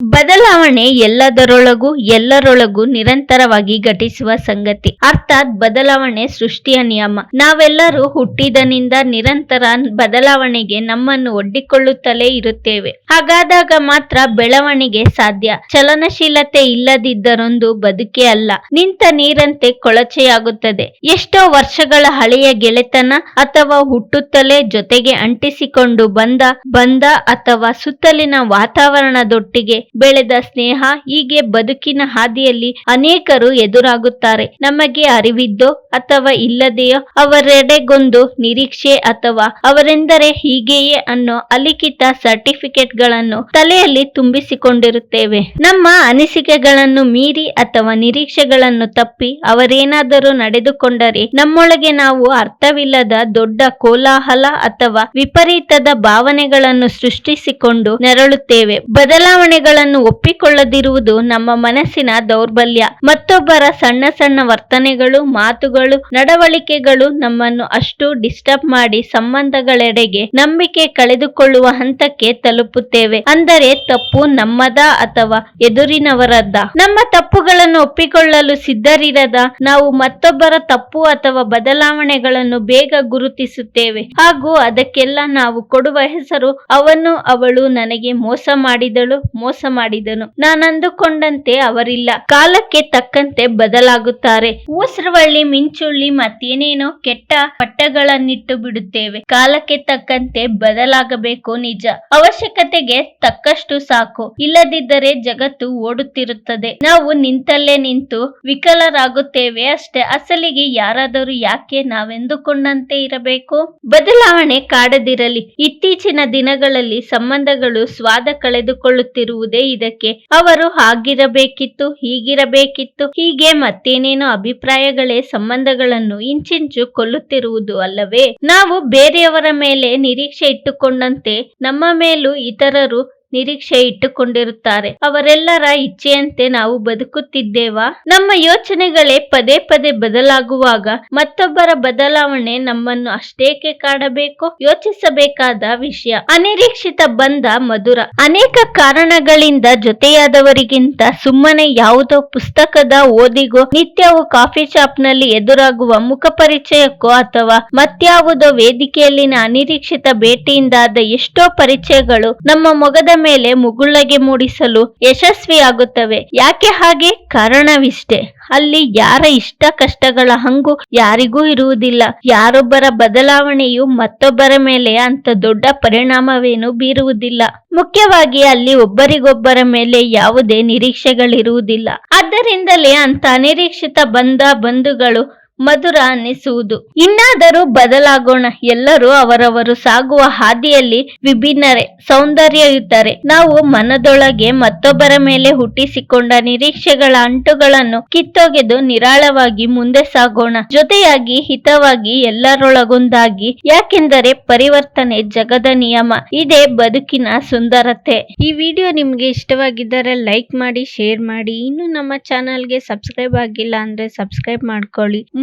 ಬದಲಾವಣೆ ಎಲ್ಲದರೊಳಗೂ ಎಲ್ಲರೊಳಗೂ ನಿರಂತರವಾಗಿ ಘಟಿಸುವ ಸಂಗತಿ. ಅರ್ಥಾತ್ ಬದಲಾವಣೆ ಸೃಷ್ಟಿಯ ನಿಯಮ. ನಾವೆಲ್ಲರೂ ಹುಟ್ಟಿದನಿಂದ ನಿರಂತರ ಬದಲಾವಣೆಗೆ ನಮ್ಮನ್ನು ಒಡ್ಡಿಕೊಳ್ಳುತ್ತಲೇ ಇರುತ್ತೇವೆ. ಹಾಗಾದಾಗ ಮಾತ್ರ ಬೆಳವಣಿಗೆ ಸಾಧ್ಯ. ಚಲನಶೀಲತೆ ಇಲ್ಲದಿದ್ದರೊಂದು ಬದುಕೇ ಅಲ್ಲ. ನಿಂತ ನೀರಂತೆ ಕೊಳಚೆಯಾಗುತ್ತದೆ. ಎಷ್ಟೋ ವರ್ಷಗಳ ಹಳೆಯ ಗೆಳೆತನ ಅಥವಾ ಹುಟ್ಟುತ್ತಲೇ ಜೊತೆಗೆ ಅಂಟಿಸಿಕೊಂಡು ಬಂದ ಬಂದ ಅಥವಾ ಸುತ್ತಲಿನ ವಾತಾವರಣದೊಟ್ಟಿಗೆ ಬೆಳೆದ ಸ್ನೇಹ ಹೀಗೆ ಬದುಕಿನ ಹಾದಿಯಲ್ಲಿ ಅನೇಕರು ಎದುರಾಗುತ್ತಾರೆ. ನಮಗೆ ಅರಿವಿದ್ದೋ ಅಥವಾ ಇಲ್ಲದೆಯೋ ಅವರೆಡೆಗೊಂದು ನಿರೀಕ್ಷೆ ಅಥವಾ ಅವರೆಂದರೆ ಹೀಗೆಯೇ ಅನ್ನೋ ಅಲಿಖಿತ ಸರ್ಟಿಫಿಕೇಟ್ಗಳನ್ನು ತಲೆಯಲ್ಲಿ ತುಂಬಿಸಿಕೊಂಡಿರುತ್ತೇವೆ. ನಮ್ಮ ಅನಿಸಿಕೆಗಳನ್ನು ಮೀರಿ ಅಥವಾ ನಿರೀಕ್ಷೆಗಳನ್ನು ತಪ್ಪಿ ಅವರೇನಾದರೂ ನಡೆದುಕೊಂಡರೆ ನಮ್ಮೊಳಗೆ ನಾವು ಅರ್ಥವಿಲ್ಲದ ದೊಡ್ಡ ಕೋಲಾಹಲ ಅಥವಾ ವಿಪರೀತದ ಭಾವನೆಗಳನ್ನು ಸೃಷ್ಟಿಸಿಕೊಂಡು ನೆರಳುತ್ತೇವೆ. ಬದಲಾವಣೆಗಳನ್ನು ಒಪ್ಪಿಕೊಳ್ಳದಿರುವುದು ನಮ್ಮ ಮನಸ್ಸಿನ ದೌರ್ಬಲ್ಯ. ಮತ್ತೊಬ್ಬರ ಸಣ್ಣ ಸಣ್ಣ ವರ್ತನೆಗಳು, ಮಾತುಗಳು, ನಡವಳಿಕೆಗಳು ನಮ್ಮನ್ನು ಅಷ್ಟು ಡಿಸ್ಟರ್ಬ್ ಮಾಡಿ ಸಂಬಂಧಗಳೆಡೆಗೆ ನಂಬಿಕೆ ಕಳೆದುಕೊಳ್ಳುವ ಹಂತಕ್ಕೆ ತಲುಪುತ್ತೇವೆ. ಅಂದರೆ ತಪ್ಪು ನಮ್ಮದ ಅಥವಾ ಎದುರಿನವರದ್ದ? ನಮ್ಮ ತಪ್ಪುಗಳನ್ನು ಒಪ್ಪಿಕೊಳ್ಳಲು ಸಿದ್ಧರಿರದ ನಾವು ಮತ್ತೊಬ್ಬರ ತಪ್ಪು ಅಥವಾ ಬದಲಾವಣೆಗಳನ್ನು ಬೇಗ ಗುರುತಿಸುತ್ತೇವೆ. ಹಾಗೂ ಅದಕ್ಕೆಲ್ಲ ನಾವು ಕೊಡುವ ಹೆಸರು ಅವನು, ಅವಳು ನನಗೆ ಮೋಸ ಮಾಡಿದಳು, ಮೋಸ ಮಾಡಿದನು. ನಾನಂದುಕೊಂಡಂತೆ ಅವರಿಲ್ಲ. ಕಾಲಕ್ಕೆ ತಕ್ಕಂತೆ ಬದಲಾಗುತ್ತಾರೆ. ಊಸರವಳ್ಳಿ ಮಿಂಚುಳ್ಳಿ ಮತ್ತೇನೇನೋ ಕೆಟ್ಟ ಪಟ್ಟಗಳನ್ನಿಟ್ಟು ಬಿಡುತ್ತೇವೆ. ಕಾಲಕ್ಕೆ ತಕ್ಕಂತೆ ಬದಲಾಗಬೇಕು ನಿಜ. ಅವಶ್ಯಕತೆಗೆ ತಕ್ಕಷ್ಟು ಸಾಕು. ಇಲ್ಲದಿದ್ದರೆ ಜಗತ್ತು ಓಡುತ್ತಿರುತ್ತದೆ. ನಾವು ನಿಂತಲ್ಲೇ ನಿಂತು ವಿಕಲರಾಗುತ್ತೇವೆ ಅಷ್ಟೇ. ಅಸಲಿಗೆ ಯಾರಾದರೂ ಯಾಕೆ ನಾವೆಂದುಕೊಂಡಂತೆ ಇರಬೇಕು? ಬದಲಾವಣೆ ಕಾಡದಿರಲಿ. ಇತ್ತೀಚಿನ ದಿನಗಳಲ್ಲಿ ಸಂಬಂಧಗಳು ಸ್ವಾದ ಕಳೆದುಕೊಳ್ಳುತ್ತಿರುವುದೇ ಇದಕ್ಕೆ ಅವರು ಹಾಗಿರಬೇಕಿತ್ತು, ಹೀಗಿರಬೇಕಿತ್ತು. ಹೀಗೆ ಮತ್ತೇನೇನೋ ಅಭಿಪ್ರಾಯಗಳೇ ಸಂಬಂಧಗಳನ್ನು ಇಂಚಿಂಚು ಕೊಲ್ಲುತ್ತಿರುವುದು ಅಲ್ಲವೇ? ನಾವು ಬೇರೆಯವರ ಮೇಲೆ ನಿರೀಕ್ಷೆ ಇಟ್ಟುಕೊಂಡಂತೆ ನಮ್ಮ ಮೇಲೂ ಇತರರು ನಿರೀಕ್ಷೆ ಇಟ್ಟುಕೊಂಡಿರುತ್ತಾರೆ. ಅವರೆಲ್ಲರ ಇಚ್ಛೆಯಂತೆ ನಾವು ಬದುಕುತ್ತಿದ್ದೇವಾ? ನಮ್ಮ ಯೋಚನೆಗಳೇ ಪದೇ ಪದೇ ಬದಲಾಗುವಾಗ ಮತ್ತೊಬ್ಬರ ಬದಲಾವಣೆ ನಮ್ಮನ್ನು ಅಷ್ಟೇಕೆ ಕಾಡಬೇಕು? ಯೋಚಿಸಬೇಕಾದ ವಿಷಯ. ಅನಿರೀಕ್ಷಿತ ಬಂದ ಮಧುರ. ಅನೇಕ ಕಾರಣಗಳಿಂದ ಜೊತೆಯಾದವರಿಗಿಂತ ಸುಮ್ಮನೆ ಯಾವುದೋ ಪುಸ್ತಕದ ಓದಿಗೋ, ನಿತ್ಯವೂ ಕಾಫಿ ಶಾಪ್ ಎದುರಾಗುವ ಮುಖ ಪರಿಚಯಕ್ಕೋ ಅಥವಾ ಮತ್ಯಾವುದೋ ವೇದಿಕೆಯಲ್ಲಿನ ಅನಿರೀಕ್ಷಿತ ಭೇಟಿಯಿಂದಾದ ಎಷ್ಟೋ ಪರಿಚಯಗಳು ನಮ್ಮ ಮೊಗದ ಮೇಲೆ ಮುಗುಳ್ಳಗೆ ಮೂಡಿಸಲು ಯಶಸ್ವಿಯಾಗುತ್ತವೆ. ಯಾಕೆ ಹಾಗೆ? ಕಾರಣವಿಷ್ಟೇ. ಅಲ್ಲಿ ಯಾರ ಇಷ್ಟ ಕಷ್ಟಗಳ ಹಂಗು ಯಾರಿಗೂ ಇರುವುದಿಲ್ಲ. ಯಾರೊಬ್ಬರ ಬದಲಾವಣೆಯು ಮತ್ತೊಬ್ಬರ ಮೇಲೆ ಅಂತ ದೊಡ್ಡ ಪರಿಣಾಮವೇನು ಬೀರುವುದಿಲ್ಲ. ಮುಖ್ಯವಾಗಿ ಅಲ್ಲಿ ಒಬ್ಬರಿಗೊಬ್ಬರ ಮೇಲೆ ಯಾವುದೇ ನಿರೀಕ್ಷೆಗಳಿರುವುದಿಲ್ಲ. ಆದ್ದರಿಂದಲೇ ಅಂತ ಅನಿರೀಕ್ಷಿತ ಬಂದ ಬಂಧುಗಳು ಮಧುರ ಅನ್ನಿಸುವುದು ಇನ್ನಾದರೂ ಬದಲಾಗೋಣ. ಎಲ್ಲರೂ ಅವರವರು ಸಾಗುವ ಹಾದಿಯಲ್ಲಿ ವಿಭಿನ್ನರೇ, ಸೌಂದರ್ಯಯುತರೆ. ನಾವು ಮನದೊಳಗೆ ಮತ್ತೊಬ್ಬರ ಮೇಲೆ ಹುಟ್ಟಿಸಿಕೊಂಡ ನಿರೀಕ್ಷೆಗಳ ಅಂಟುಗಳನ್ನು ಕಿತ್ತೊಗೆದು ನಿರಾಳವಾಗಿ ಮುಂದೆ ಸಾಗೋಣ. ಜೊತೆಯಾಗಿ ಹಿತವಾಗಿ ಎಲ್ಲರೊಳಗೊಂದಾಗಿ, ಯಾಕೆಂದರೆ ಪರಿವರ್ತನೆ ಜಗದ ನಿಯಮ. ಇದೇ ಬದುಕಿನ ಸುಂದರತೆ. ಈ ವಿಡಿಯೋ ನಿಮ್ಗೆ ಇಷ್ಟವಾಗಿದ್ದರೆ ಲೈಕ್ ಮಾಡಿ, ಶೇರ್ ಮಾಡಿ. ಇನ್ನು ನಮ್ಮ ಚಾನಲ್ಗೆ ಸಬ್ಸ್ಕ್ರೈಬ್ ಆಗಿಲ್ಲ ಅಂದ್ರೆ ಸಬ್ಸ್ಕ್ರೈಬ್ ಮಾಡ್ಕೊಳ್ಳಿ.